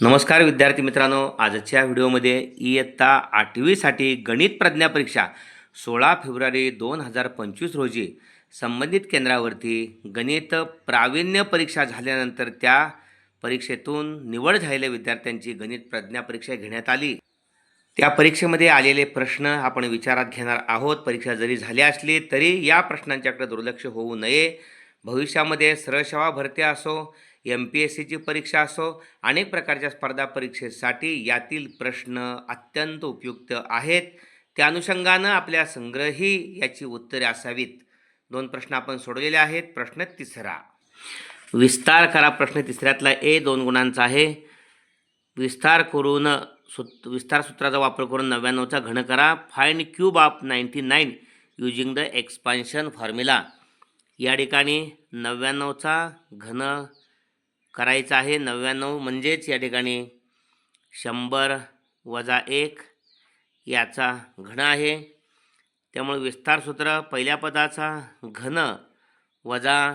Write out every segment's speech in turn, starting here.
नमस्कार विद्यार्थी मित्रांनो. आजच्या व्हिडिओमध्ये इयत्ता आठवीसाठी गणित प्रज्ञा परीक्षा सोळा फेब्रुवारी दोन हजार पंचवीस रोजी संबंधित केंद्रावरती गणित प्रावीण्य परीक्षा झाल्यानंतर त्या परीक्षेतून निवड झालेल्या विद्यार्थ्यांची गणित प्रज्ञा परीक्षा घेण्यात आली. त्या परीक्षेमध्ये आलेले प्रश्न आपण विचारात घेणार आहोत. परीक्षा जरी झाली असली तरी या प्रश्नांच्याकडे दुर्लक्ष होऊ नये. भविष्यामध्ये सरळ सेवा भरते असो एम पी एस सीची परीक्षा असो अनेक प्रकारच्या स्पर्धा परीक्षेसाठी यातील प्रश्न अत्यंत उपयुक्त आहेत. त्या अनुषंगानं आपल्या संग्रही याची उत्तरे असावीत. दोन प्रश्न आपण सोडलेले आहेत. प्रश्न तिसरा. विस्तार करा. प्रश्न तिसऱ्यातला ए दोन गुणांचा आहे. विस्तार करून सूत विस्तार सूत्राचा वापर करून नव्याण्णवचा घन करा. Find cube of ninety nine using the expansion formula या ठिकाणी नव्याण्णवचा घन करायचा आहे. नव्याण्णव म्हणजेच या ठिकाणी शंभर वजा एक याचा घन आहे. त्यामुळे विस्तारसूत्र पहिल्या पदाचा घन वजा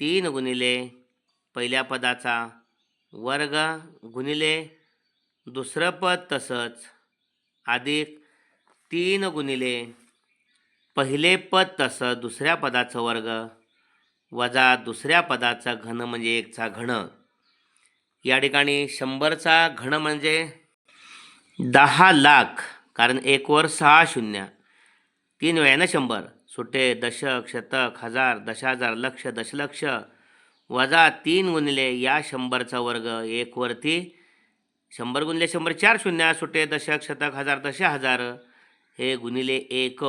तीन गुणिले पहिल्या पदाचा वर्ग गुणिले दुसरं पद तसंच अधिक तीन गुणिले पहिले पद तसं दुसऱ्या पदाचं वर्ग वजा दुसऱ्या पदाचा घन म्हणजे एकचा घन. या ठिकाणी शंभरचा घन म्हणजे दहा लाख कारण एकवर सहा शून्य. तीन वेळानं शंभर. सुटे दशक शतक हजार दश हजार लक्ष दशलक्ष. वजा तीन गुणिले या शंभरचा वर्ग एकवरती शंभर गुणिले शंभर चार शून्य. सुटे दशक शतक हजार दश हजार हे गुणिले एक.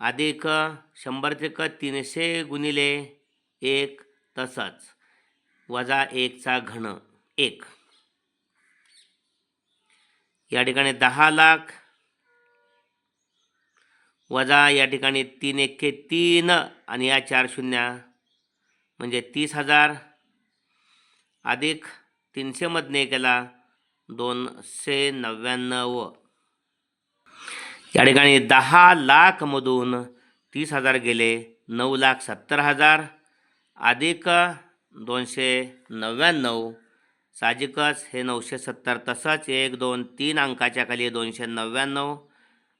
अधिक शंभर त्रिक तीनशे गुणिले एक तसंच वजा एकचा घन एक. या ठिकाणी दहा लाख वजा या ठिकाणी तीन एके तीन आणि या चार शून्य म्हणजे तीस हजार. अधिक तीनशेमधने केला दोनशे नव्याण्णव. या ठिकाणी दहा लाखमधून तीस हजार गेले नऊ लाख सत्तर हजार. अधिक दोनशे नव्याण्णव. साहजिकच हे नऊशे सत्तर तसंच एक दोन तीन अंकाच्या खाली दोनशे नव्याण्णव.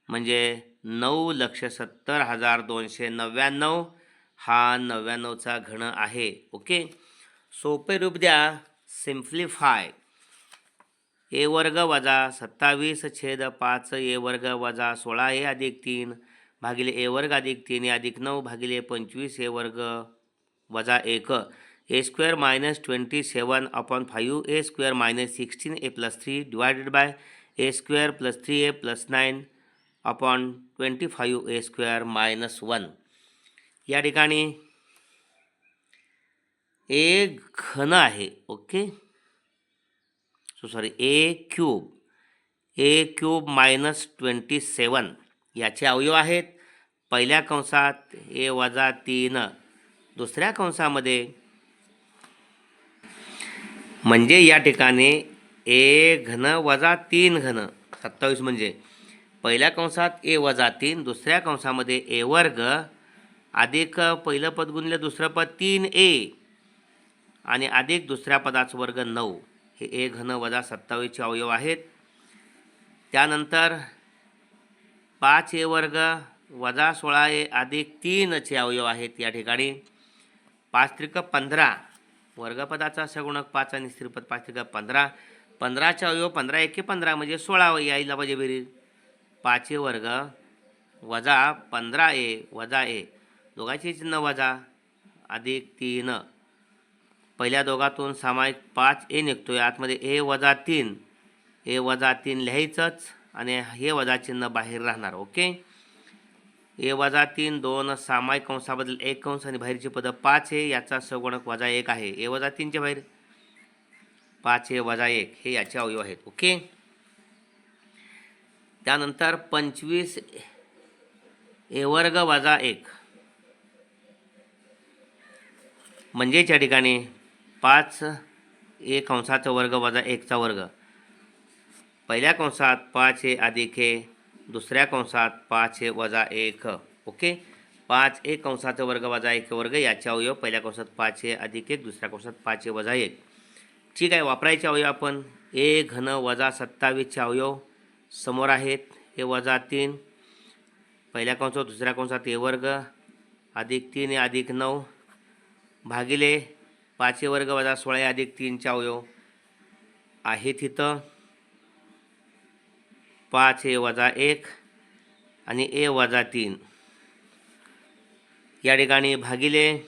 म्हणजे नऊ लक्ष सत्तर हजार दोनशे नव्याण्णव हा नव्याण्णवचा घण आहे. ओके? सोपे रूप द्या. सिम्प्लिफाय. ए वर्ग वजा सत्तावीस छेद पाच ए वर्ग वजा सोळा ए अधिक तीन भागिले ए वर्ग अधिक तीन ए अधिक नऊ भागिले पंचवीस ए वर्ग वजा एक. A square minus twenty seven upon five. A square minus sixteen A plus three divided by A square plus three A plus nine upon twenty five A square minus one. या ठिकाणी ए घन आहे okay? So sorry A cube A cube minus twenty seven याचे अवयव आहेत. पहिल्या कंसात ए वजा तीन. दुसऱ्या कंसामध्ये म्हणजे या ठिकाणी ए घन वजा तीन घन. सत्तावीस म्हणजे पहिल्या कंसात ए वजा तीन दुसऱ्या कंसामध्ये ए वर्ग. अधिक पहिलं पद गुणले दुसरं पद तीन ए आणि अधिक दुसऱ्या पदाचं वर्ग नऊ. हे ए घन वजा सत्तावीसचे अवयव आहेत. त्यानंतर पाच ए वर्ग वजा सोळा ए अधिक तीनचे अवयव आहेत या ठिकाणी. पाच त्रिक पंधरा वर्गपदाचा सगुणक पाच आणि स्त्रीपद पाच त्रिक पंधरा. पंधराचे अवयव पंधरा एके पंधरा म्हणजे सोळा यायला पाहिजे बेरीज. पाच ए वर्ग वजा पंधरा ए वजा ए. दोघांचे चिन्ह वजा. अधिक तीन. पहिल्या दोघातून सामायिक पाच ए निघतो आहे आतमध्ये ए वजा तीन. ए वजा तीन लिहायचंच आणि हे वजा चिन्ह बाहेर राहणार ओके? ए वजा तीन दोन सामायिक कंसाबद्दल एक कंस आणि बाहेरची पदं पाच आहे याचा सगुणक वजा एक आहे. ए वजा तीनच्या बाहेर? पाच ए वजा एक. हे याचे अवयव आहेत ओके? त्यानंतर पंचवीस ए वर्ग वजा एक. म्हणजेच या ठिकाणी पाच ए कंसाचा वर्ग वजा एकचा वर्ग. पहिल्या कंसात पाच ए अधिक ए दुसऱ्या कंसात पाच ए वजा एक. ओके? पाच एक कंसाचा वर्ग वजा एक वर्ग याचे अवयव पहिल्या कंसात पाच ए अधिक एक दुसऱ्या कंसात पाच ए वजा एक. ठीक आहे वापरायचे अवयव आपण. ए घन वजा सत्तावीसचे अवयव समोर आहेत. हे वजा तीन. पहिल्या कंसात दुसऱ्या कंसात ए वर्ग. अधिक तीन हे अधिक नऊ. भागिले पाचवे वर्ग वजा सोळा अधिक तीनचे अवयव आहे तिथं. पाच ए वजा एक आणि ए वजा तीन. या ठिकाणी भागिले.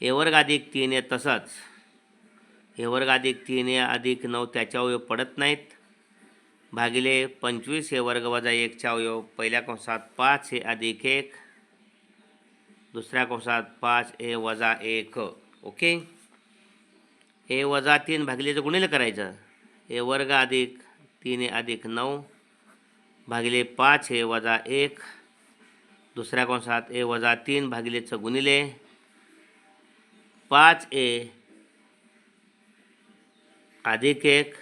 ए वर्ग अधिक तीन आहे तसंच. ए वर्ग अधिक तीन आहे अधिक नऊ त्याच्या अवयव पडत नाहीत. भागिले पंचवीस हे वर्ग वजा एकच्या अवयव. पहिल्या कंसात पाच हे अधिक एक. दुसऱ्या कंसात पाच ए वजा एक. ओके? ए वजा तीन भागिलेचं गुणिले करायचं. ए वर्ग अधिक तीन ए अधिक नऊ भागिले पाच हे वजा एक. दुसऱ्या कंसात ए वजा तीन भागिलेचं गुणिले पाच ए अधिक एक.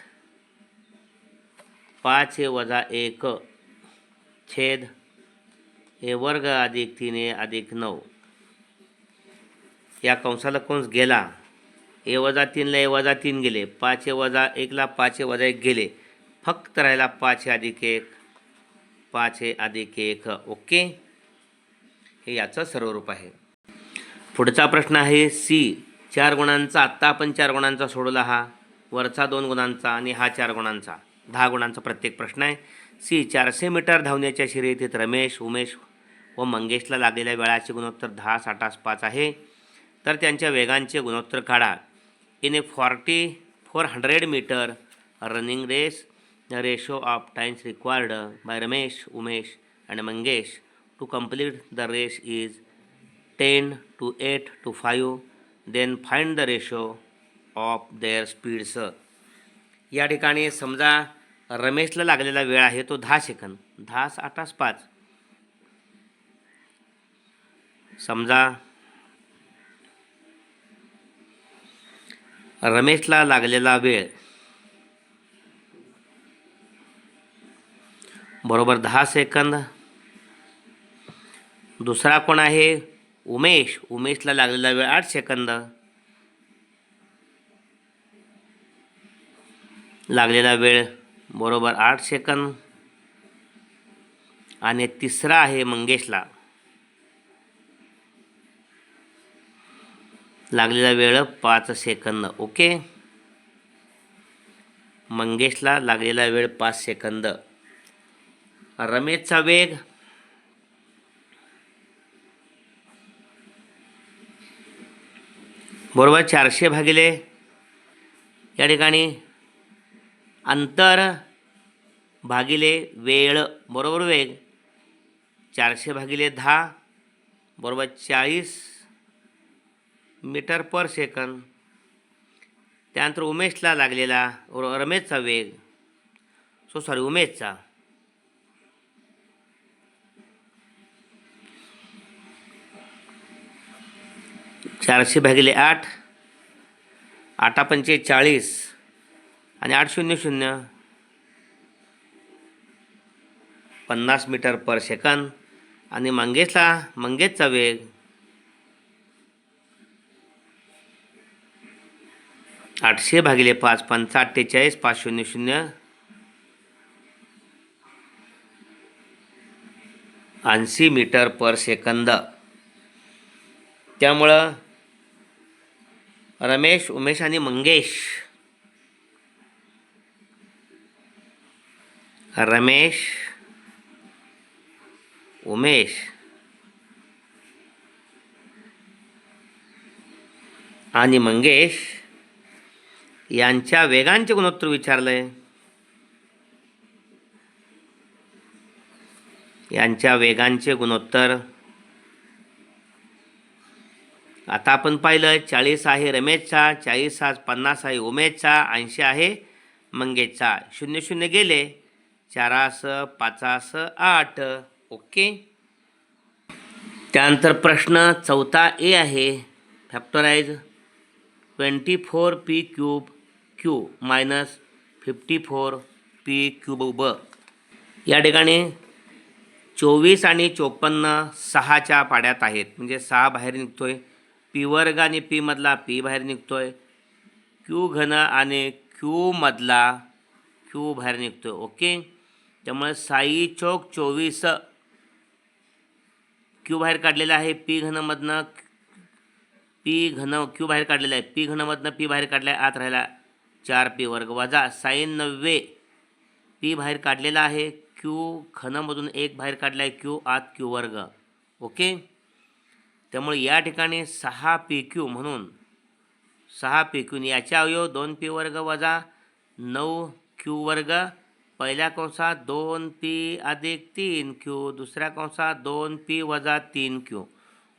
पाच हे वजा एक छेद. ए वर्ग अधिक तीन ए अधिक नऊ. या कंसाला कंस गेला. ए वजा तीनला ए वजा तीन गेले. पाच ए वजा एकला पाच ए वजा एक गेले. फक्त राहिला पाच हे अधिक एक. पाच हे अधिक एक. ओके? हे याचं सर्व रूप आहे. पुढचा प्रश्न आहे सी. चार गुणांचा आत्ता आपण चार गुणांचा सोडला हा. वरचा दोन गुणांचा आणि हा चार गुणांचा. दहा गुणांचा प्रत्येक प्रश्न आहे. सी. चारशे मीटर धावण्याच्या शर्यतीत रमेश उमेश व मंगेशला लागलेल्या वेळाचे गुणोत्तर दहा साठास पाच आहे. तर त्यांच्या वेगांचे गुणोत्तर काढा. In a forty four hundred metre running race the ratio of times required by Ramesh Umesh and Mangesh to complete the race is ten to eight to five then find the ratio of their speeds या ठिकाणी समजा रमेशला लागलेला वेळ आहे तो दहा second. दहा आठास पाच. समजा रमेशला लागलेला वेळ. बरोबर दहा सेकंद. दुसरा कोण आहे? उमेश. उमेशला लागलेला वेळ आठ सेकंद. लागलेला वेळ बरोबर आठ सेकंद. आणि तिसरा आहे मंगेशला. लागलेला वेळ पाच सेकंद ओके? मंगेशला लागलेला वेळ पाच सेकंद. रमेशचा वेग? बरोबर चारशे भागिले. या ठिकाणी अंतर भागिले वेळ बरोबर वेग. चारशे भागिले दहा बरोबर चाळीस. मीटर पर सेकंद. त्यानंतर उमेशला लागलेला रमेशचा वेग. सो सॉरी उमेशचा. चारशे भागिले आठ. आठा पंचे चाळीस. आणि आठ शून्य शून्य. पन्नास मीटर पर सेकंद. आणि मंगेशला मंगेशचा वेग. आठशे भागिले पाच पंचा अठ्ठेचाळीस पाच शून्य शून्य. ऐंशी मीटर पर सेकंद. त्यामुळं रमेश उमेश आणि मंगेश. रमेश उमेश. आणि मंगेश. यांच्या वेगांचे गुणोत्तर विचारलंय. यांच्या वेगांचे गुणोत्तर. आता आपण पाहिलं चाळीस आहे रमेशचा चाळीस हा पन्नास आहे उमेशचा ऐंशी आहे मंगेशचा. शून्य शून्य गेले. चारास पाचास आठ. ओके? त्यानंतर प्रश्न चौथा ए आहे. Factorise twenty four P cube. Q minus fifty four P cube या ठिकाणी चोवीस आणि चोपन्न सहाच्या पाड्यात आहेत. म्हणजे सहा बाहेर निघतो आहे पी वर्ग आणि पी मधला पी बाहेर निघतो आहे क्यू घन आणि क्यूमधला क्यू बाहेर निघतो आहे ओके? त्यामुळे साई चौक चोवीस क्यू बाहेर काढलेला आहे. पी घनमधनं पी घन क्यू बाहेर काढलेला आहे. पी घनमधनं पी बाहेर काढला आहे आत राहिला चार पी वर्ग वजा साईन नव्वे पी बाहेर काढलेला आहे क्यू खनमधून एक बाहेर काढला आहे क्यू आत क्यू वर्ग. ओके? त्यामुळे या ठिकाणी सहा पी क्यू म्हणून सहा पी क्यू याच्या अवयव दोन पी वर्ग वजा नऊ क्यू वर्ग. पहिल्या कंसात दोन पी अधिक तीन क्यू दुसऱ्या कंसात दोन पी वजा तीन क्यू.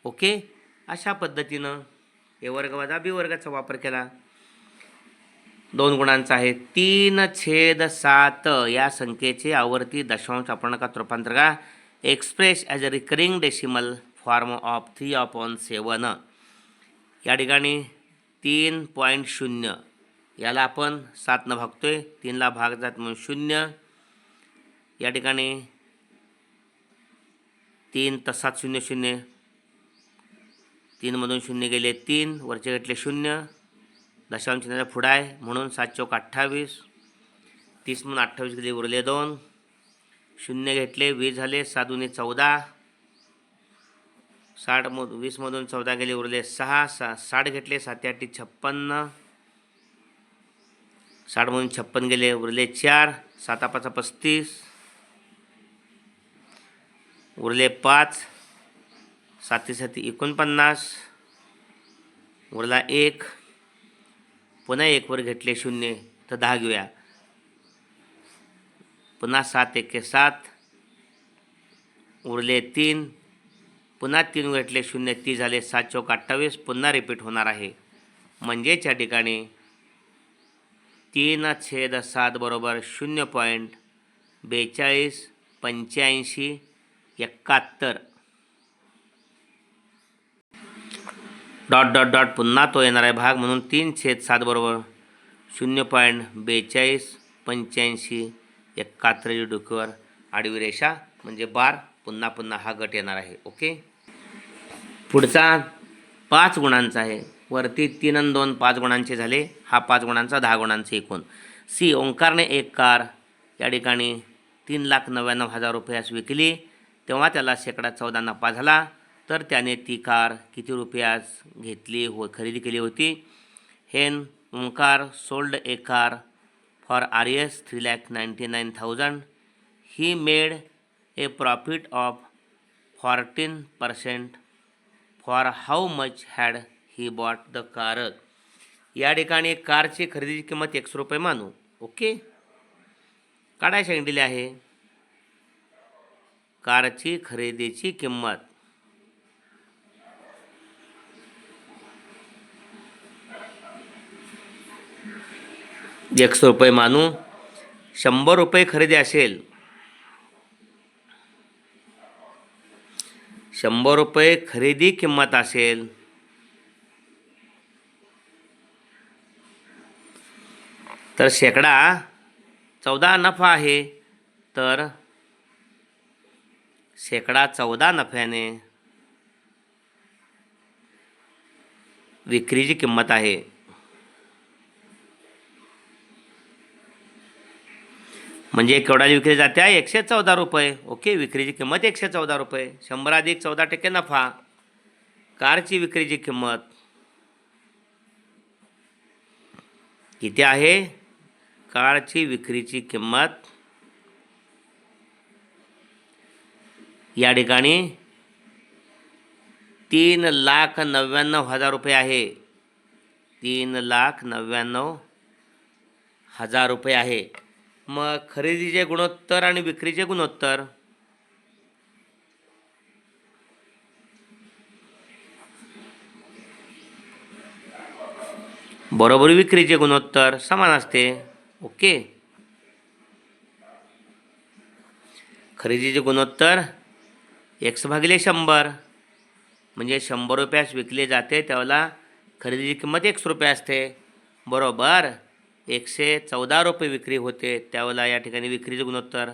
ओके? अशा पद्धतीनं ए वर्ग वजा बी वर्गाचा वापर केला. दोन गुणांचा आहे. तीन छेद सात या संख्येचे आवर्ती दशांश अपूर्णांकात रूपांतर का? Express as a recurring decimal form of three upon seven या ठिकाणी तीन पॉईंट शून्य. याला आपण सातनं आहे तीनला भाग जात म्हणून शून्य. या ठिकाणी तीन तसात शून्य शून्य. तीनमधून शून्य गेले तीन वरचे घेतले शून्य. दशांश चिन्हाचा पुढं आहे. म्हणून सात चौक अठ्ठावीस तीस म्हणून अठ्ठावीस गेले उरले दोन. शून्य घेतले वीस झाले साधूने चौदा. साठ मध वीसमधून चौदा गेले उरले सहा. सा साठ घेतले सात आठी छप्पन्न. साठमधून छप्पन गेले उरले चार. साता पाचा पस्तीस. उरले पाच. साती साती एकोणपन्नास. उरला एक. पुन्हा एकवर घेतले शून्य तर दहा घेऊया. पुन्हा सात एके सात. उरले तीन. पुन्हा तीन घेतले शून्य ती झाले सात चौक अठ्ठावीस. पुन्हा रिपीट होणार आहे. म्हणजेच या ठिकाणी तीन छेद सात बरोबर शून्य पॉईंट बेचाळीस पंच्याऐंशी एकाहत्तर. डॉट डॉट डॉट पुन्हा तो येणार आहे भाग म्हणून तीन छेद सात बरोबर शून्य पॉईंट बेचाळीस पंच्याऐंशी एकाहत्तर डोक्यावर आडवी रेषा म्हणजे बार. पुन्हा पुन्हा हा गट येणार आहे. ओके? पुढचा पाच गुणांचा आहे. वरती तीन आणि दोन पाच गुणांचे झाले. हा पाच गुणांचा दहा गुणांचे एकूण. सी ओंकारने एक कार. या ठिकाणी तीन लाख नव्याण्णव हजार रुपयास विकली. तेव्हा त्याला शेकडा चौदा नफा झाला. तर त्याने ती कार किती रुपयास घेतली हो खरेदी केली होती. When Omkar sold a car for R S three lakh ninety nine thousand. He made a profit of fourteen percent for how much had he bought the car. या ठिकाणी कारची खरेदीची किंमत एकशे रुपये मानू. ओके? काढाय सांगितलेली आहे. कारची खरेदीची किंमत एकशे रुपये मानू शंभर रुपये खरेदी असेल शंभर रुपये खरेदी किंमत असेल तर शेकडा चौदा नफा आहे. तर शेकडा चौदा नफ्याने विक्रीची किंमत आहे. म्हणजे केवढ्याला विक्री जाते? आहे एकशे चौदा रुपये. ओके विक्रीची किंमत एकशे चौदा रुपये. शंभर अधिक चौदा टक्के नफा. कारची विक्रीची किंमत. किती आहे? कारची विक्रीची किंमत. या ठिकाणी तीन लाख नव्याण्णव हजार रुपये आहे. तीन लाख नव्याण्णव हजार रुपये आहे. मग खरेदीचे गुणोत्तर आणि विक्रीचे गुणोत्तर? बरोबर विक्रीचे गुणोत्तर समान असते. ओके. खरेदीचे गुणोत्तर एक्स भागिले शंभर. म्हणजे शंभर रुपयास विकले जाते त्यावेळेला खरेदीची किंमत एकशे रुपये असते. बरोबर. एकशे चौदा रुपये विक्री होते. त्यावेळेला या ठिकाणी विक्रीचे गुणोत्तर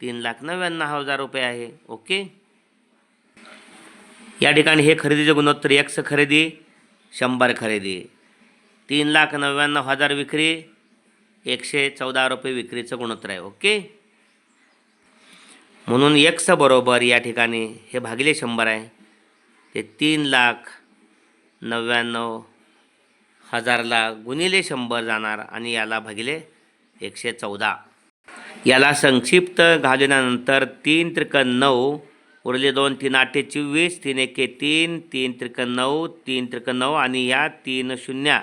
तीन लाख नव्याण्णव हजार रुपये आहे. ओके? या ठिकाणी हे खरेदीचे गुणोत्तर एक्स खरेदी शंभर खरेदी. तीन लाख नव्याण्णव हजार विक्री एकशे चौदा रुपये विक्रीचं गुणोत्तर आहे. ओके? म्हणून एक्स बरोबर या ठिकाणी हे भागिले शंभर आहे. ते तीन लाख नव्याण्णव हजारला गुणिले शंभर जाणार आणि याला भागिले एकशे चौदा. याला संक्षिप्त घालवल्यानंतर तीन त्रिक नऊ उरले दोन तीन आठे चोवीस तीन एके तीन तीन त्रिक नऊ तीन त्रिक नऊ आणि या तीन शून्य.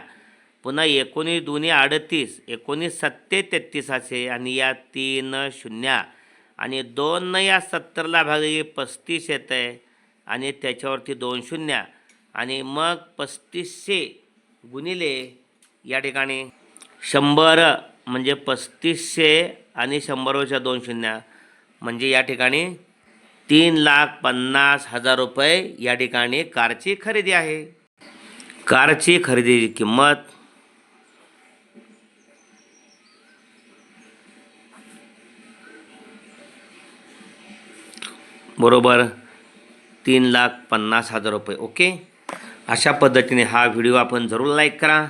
पुन्हा एकोणीस दोन्ही अडतीस एकोणीस सत्ते तेहतीस असे आणि या तीन शून्य. आणि दोन या सत्तरला भागी पस्तीस येतं आहे आणि त्याच्यावरती दोन शून्य. आणि मग पस्तीसशे गुणिले या ठिकाणी शंभर म्हणजे पस्तीसशे आणि शंभरच्या दोन शून्य म्हणजे या ठिकाणी तीन लाख पन्नास हजार रुपये या ठिकाणी कारची खरेदी आहे. कारची खरेदीची किंमत बरोबर तीन लाख पन्नास हजार रुपये. ओके? अशा पद्धतीने हा व्हिडिओ आपण जरूर लाईक करा.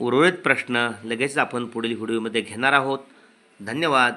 उर्वरित प्रश्न लगेच आपण पुढील व्हिडिओमध्ये घेणार आहोत. धन्यवाद.